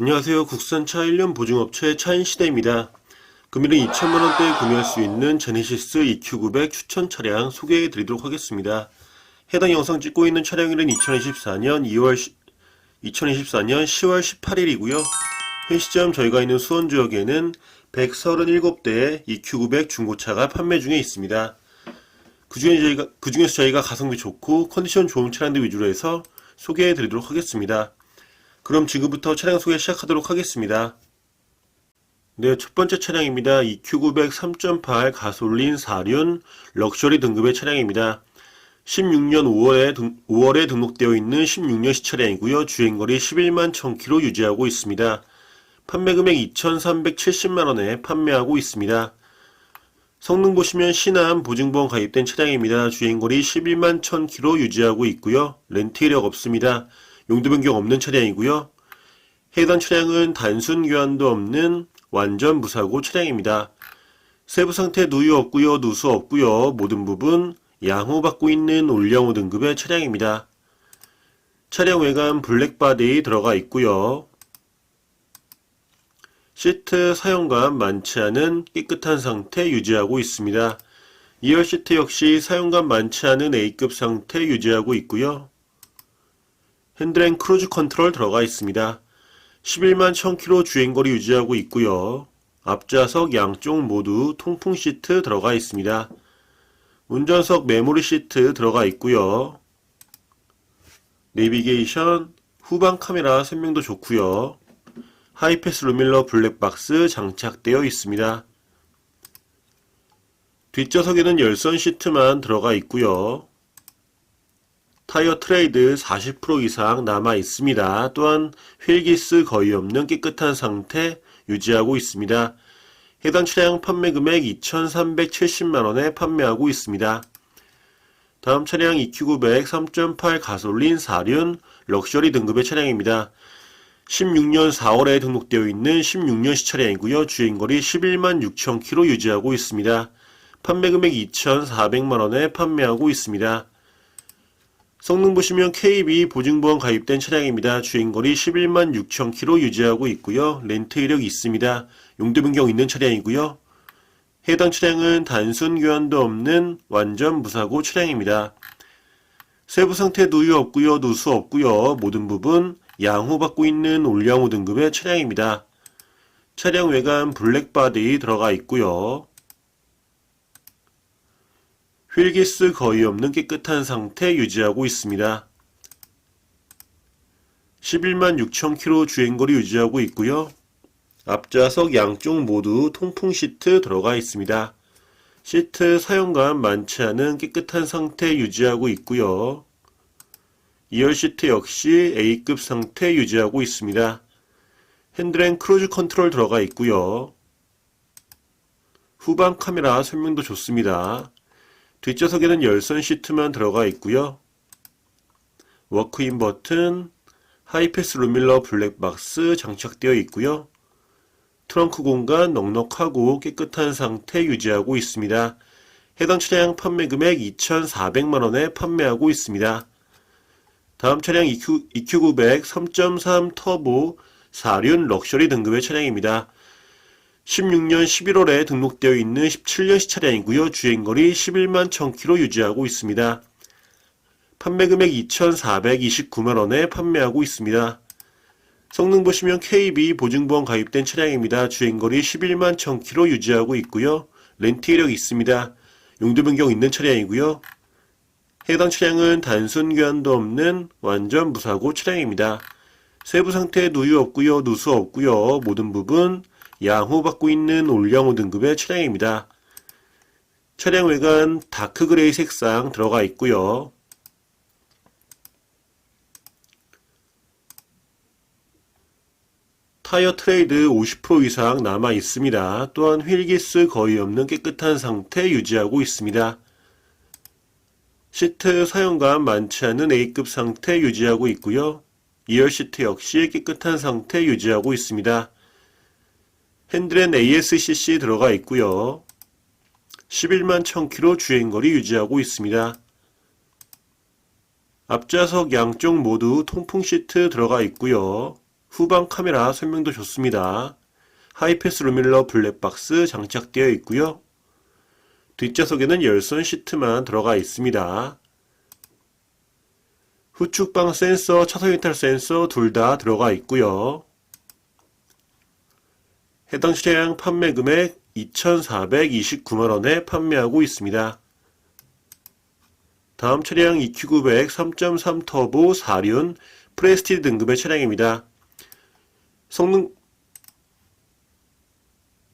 안녕하세요. 국산차 1년 보증업체 차인시대입니다. 금일은 2천만원대에 구매할 수 있는 제네시스 EQ900 추천 차량 소개해 드리도록 하겠습니다. 해당 영상 찍고 있는 차량일은 2024년 2월 2024년 10월 18일이고요. 현 시점 저희가 있는 수원 지역에는 137대의 EQ900 중고차가 판매 중에 있습니다. 그중에 저희가, 그중에서 저희가 가성비 좋고 컨디션 좋은 차량들 위주로 해서 소개해 드리도록 하겠습니다. 그럼 지금부터 차량 소개 시작하도록 하겠습니다. 네, 첫 번째 차량입니다. EQ900 3.8 가솔린 4륜 럭셔리 등급의 차량입니다. 16년 5월에, 등, 5월에 등록되어 있는 16년식 차량이고요. 주행거리 11만 1000km 유지하고 있습니다. 판매 금액 2,370만원에 판매하고 있습니다. 성능 보시면 신함 보증보험 가입된 차량입니다. 주행거리 11만 1000km 유지하고 있고요. 렌트 이력 없습니다. 용도 변경 없는 차량이고요. 해당 차량은 단순 교환도 없는 완전 무사고 차량입니다. 세부 상태 누유 없고요, 누수 없고요. 모든 부분 양호받고 있는 올영호 등급의 차량입니다. 차량 외관 블랙바디 들어가 있고요. 시트 사용감 많지 않은 깨끗한 상태 유지하고 있습니다. 2열 시트 역시 사용감 많지 않은 A급 상태 유지하고 있고요. 핸들앤 크루즈 컨트롤 들어가 있습니다. 11만 1000km 주행거리 유지하고 있고요. 앞좌석 양쪽 모두 통풍 시트 들어가 있습니다. 운전석 메모리 시트 들어가 있고요. 내비게이션, 후방 카메라 선명도 좋고요. 하이패스 루밀러 블랙박스 장착되어 있습니다. 뒷좌석에는 열선 시트만 들어가 있고요. 타이어 트레이드 40% 이상 남아 있습니다. 또한 휠기스 거의 없는 깨끗한 상태 유지하고 있습니다. 해당 차량 판매 금액 2,370만원에 판매하고 있습니다. 다음 차량 EQ900 3.8 가솔린 4륜 럭셔리 등급의 차량입니다. 16년 4월에 등록되어 있는 16년식 차량이고요. 주행거리 11만 6천 km 유지하고 있습니다. 판매 금액 2,400만원에 판매하고 있습니다. 성능 보시면 KB 보증보험 가입된 차량입니다. 주행거리 11만 6천 km 유지하고 있고요. 렌트 이력이 있습니다. 용도 변경 있는 차량이고요. 해당 차량은 단순 교환도 없는 완전 무사고 차량입니다. 세부 상태 누유 없고요. 누수 없고요. 모든 부분 양호받고 있는 올양호 등급의 차량입니다. 차량 외관 블랙바디 들어가 있고요. 휠기스 거의 없는 깨끗한 상태 유지하고 있습니다. 11만 6천 km 주행거리 유지하고 있고요. 앞좌석 양쪽 모두 통풍 시트 들어가 있습니다. 시트 사용감 많지 않은 깨끗한 상태 유지하고 있고요. 2열 시트 역시 A급 상태 유지하고 있습니다. 핸들앤 크루즈 컨트롤 들어가 있고요. 후방 카메라 설명도 좋습니다. 뒷좌석에는 열선 시트만 들어가 있고요. 워크인 버튼, 하이패스 루밀러 블랙박스 장착되어 있고요. 트렁크 공간 넉넉하고 깨끗한 상태 유지하고 있습니다. 해당 차량 판매 금액 2,400만원에 판매하고 있습니다. 다음 차량 EQ, EQ900 3.3 터보 4륜 럭셔리 등급의 차량입니다. 16년 11월에 등록되어 있는 17년식 차량이고요. 주행거리 11만 1000km 유지하고 있습니다. 판매 금액 2,429만원에 판매하고 있습니다. 성능 보시면 KB 보증보험 가입된 차량입니다. 주행거리 11만 1000km 유지하고 있고요. 렌트 이력이 있습니다. 용도 변경 있는 차량이고요. 해당 차량은 단순 교환도 없는 완전 무사고 차량입니다. 세부 상태 누유 없고요. 누수 없고요. 모든 부분 양호받고 있는 올영호 등급의 차량입니다. 차량 외관 다크 그레이 색상 들어가 있고요. 타이어 트레이드 50% 이상 남아 있습니다. 또한 휠기스 거의 없는 깨끗한 상태 유지하고 있습니다. 시트 사용감 많지 않은 A급 상태 유지하고 있고요. 2열 시트 역시 깨끗한 상태 유지하고 있습니다. 핸들엔 ASCC 들어가 있고요. 11만 1000km 주행거리 유지하고 있습니다. 앞좌석 양쪽 모두 통풍 시트 들어가 있고요. 후방 카메라 설명도 좋습니다. 하이패스 루밀러 블랙박스 장착되어 있고요. 뒷좌석에는 열선 시트만 들어가 있습니다. 후측방 센서, 차선 이탈 센서 둘 다 들어가 있고요. 해당 차량 판매 금액 2,429만원에 판매하고 있습니다. 다음 차량 EQ900 3.3 터보 4륜 프레스티지 등급의 차량입니다. 성능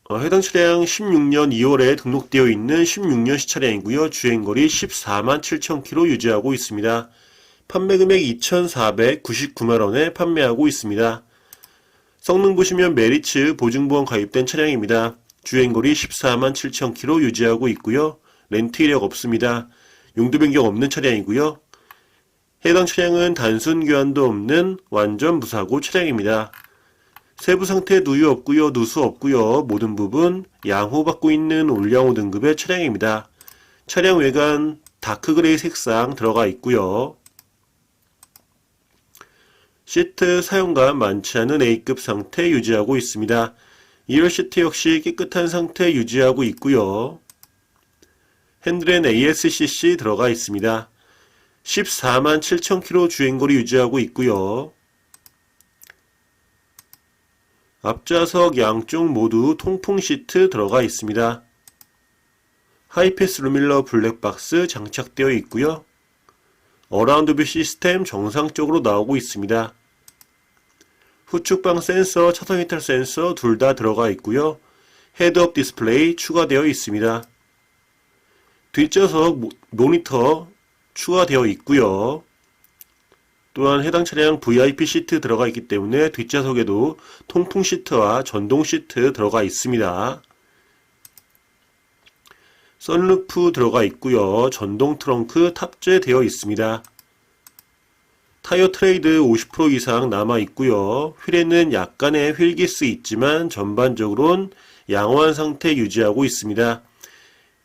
어, 해당 차량 16년 2월에 등록되어 있는 16년식 차량이고요. 주행거리 14만 7천 킬로 유지하고 있습니다. 판매 금액 2,499만원에 판매하고 있습니다. 성능 보시면 메리츠 보증보험 가입된 차량입니다. 주행거리 14만 7천 킬로 유지하고 있고요. 렌트 이력 없습니다. 용도 변경 없는 차량이고요. 해당 차량은 단순 교환도 없는 완전 무사고 차량입니다. 세부 상태 누유 없고요, 누수 없고요. 모든 부분 양호받고 있는 올량호 등급의 차량입니다. 차량 외관 다크 그레이 색상 들어가 있고요. 시트 사용감 많지 않은 A급 상태 유지하고 있습니다. 2열 시트 역시 깨끗한 상태 유지하고 있고요. 핸들엔 ASCC 들어가 있습니다. 14만 7천 킬로 주행거리 유지하고 있고요. 앞좌석 양쪽 모두 통풍 시트 들어가 있습니다. 하이패스 루밀러 블랙박스 장착되어 있고요. 어라운드 뷰 시스템 정상적으로 나오고 있습니다. 후측방 센서, 차선 이탈 센서 둘 다 들어가 있고요. 헤드업 디스플레이 추가되어 있습니다. 뒷좌석 모- 모니터 추가되어 있고요. 또한 해당 차량 VIP 시트 들어가 있기 때문에 뒷좌석에도 통풍 시트와 전동 시트 들어가 있습니다. 썬루프 들어가 있고요. 전동 트렁크 탑재되어 있습니다. 타이어 트레이드 50% 이상 남아 있고요. 휠에는 약간의 휠기스 있지만 전반적으로는 양호한 상태 유지하고 있습니다.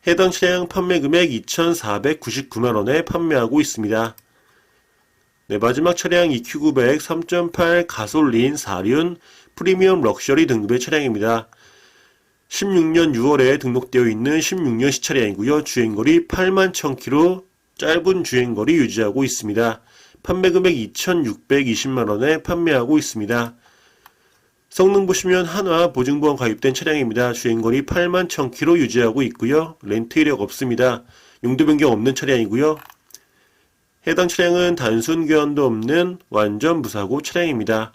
해당 차량 판매 금액 2,499만원에 판매하고 있습니다. 네, 마지막 차량 EQ900 3.8 가솔린 4륜 프리미엄 럭셔리 등급의 차량입니다. 16년 6월에 등록되어 있는 16년식 차량이고요. 주행거리 8만 1000km, 짧은 주행거리 유지하고 있습니다. 판매 금액 2,620만 원에 판매하고 있습니다. 성능 보시면 한화 보증보험 가입된 차량입니다. 주행거리 8만 1000km 유지하고 있고요. 렌트 이력 없습니다. 용도 변경 없는 차량이고요. 해당 차량은 단순 교환도 없는 완전 무사고 차량입니다.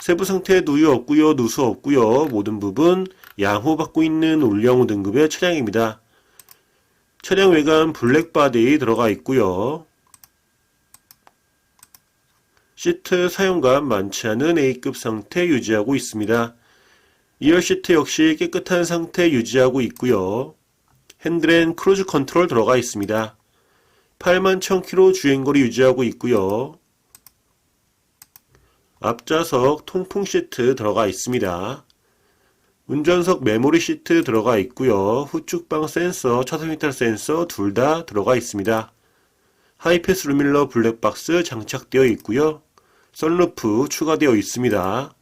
세부 상태 누유 없고요, 누수 없고요. 모든 부분 양호받고 있는 올량호 등급의 차량입니다. 차량 외관 블랙바디 들어가 있고요. 시트 사용감 많지 않은 A급 상태 유지하고 있습니다. 2열 시트 역시 깨끗한 상태 유지하고 있고요. 핸들엔 크루즈 컨트롤 들어가 있습니다. 8만 1000km 주행거리 유지하고 있고요. 앞좌석 통풍 시트 들어가 있습니다. 운전석 메모리 시트 들어가 있고요. 후측방 센서, 차선 이탈 센서 둘 다 들어가 있습니다. 하이패스 루밀러 블랙박스 장착되어 있고요. 썬루프 추가되어 있습니다.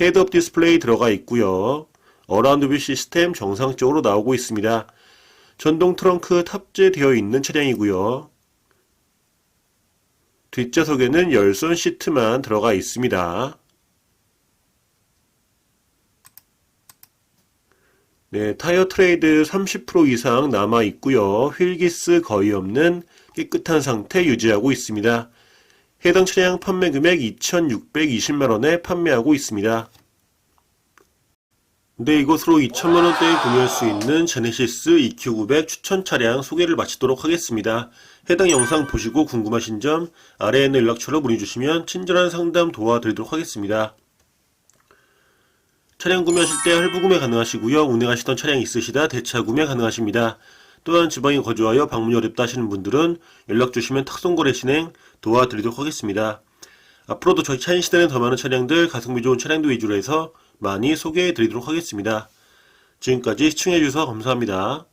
헤드업 디스플레이 들어가 있고요. 어라운드 뷰 시스템 정상적으로 나오고 있습니다. 전동 트렁크 탑재되어 있는 차량이고요. 뒷좌석에는 열선 시트만 들어가 있습니다. 네, 타이어 트레이드 30% 이상 남아 있고요. 휠기스 거의 없는 깨끗한 상태 유지하고 있습니다. 해당 차량 판매 금액 2,620만원에 판매하고 있습니다. 네, 이것으로 2천만원대에 구매할 수 있는 제네시스 EQ900 추천 차량 소개를 마치도록 하겠습니다. 해당 영상 보시고 궁금하신 점 아래에 있는 연락처로 문의 주시면 친절한 상담 도와드리도록 하겠습니다. 차량 구매하실 때 할부 구매 가능하시고요. 운행하시던 차량 있으시다 대차 구매 가능하십니다. 또한 지방에 거주하여 방문이 어렵다 하시는 분들은 연락 주시면 탁송거래 진행 도와드리도록 하겠습니다. 앞으로도 저희 차인 시대는 더 많은 차량들, 가성비 좋은 차량도 위주로 해서 많이 소개해 드리도록 하겠습니다. 지금까지 시청해 주셔서 감사합니다.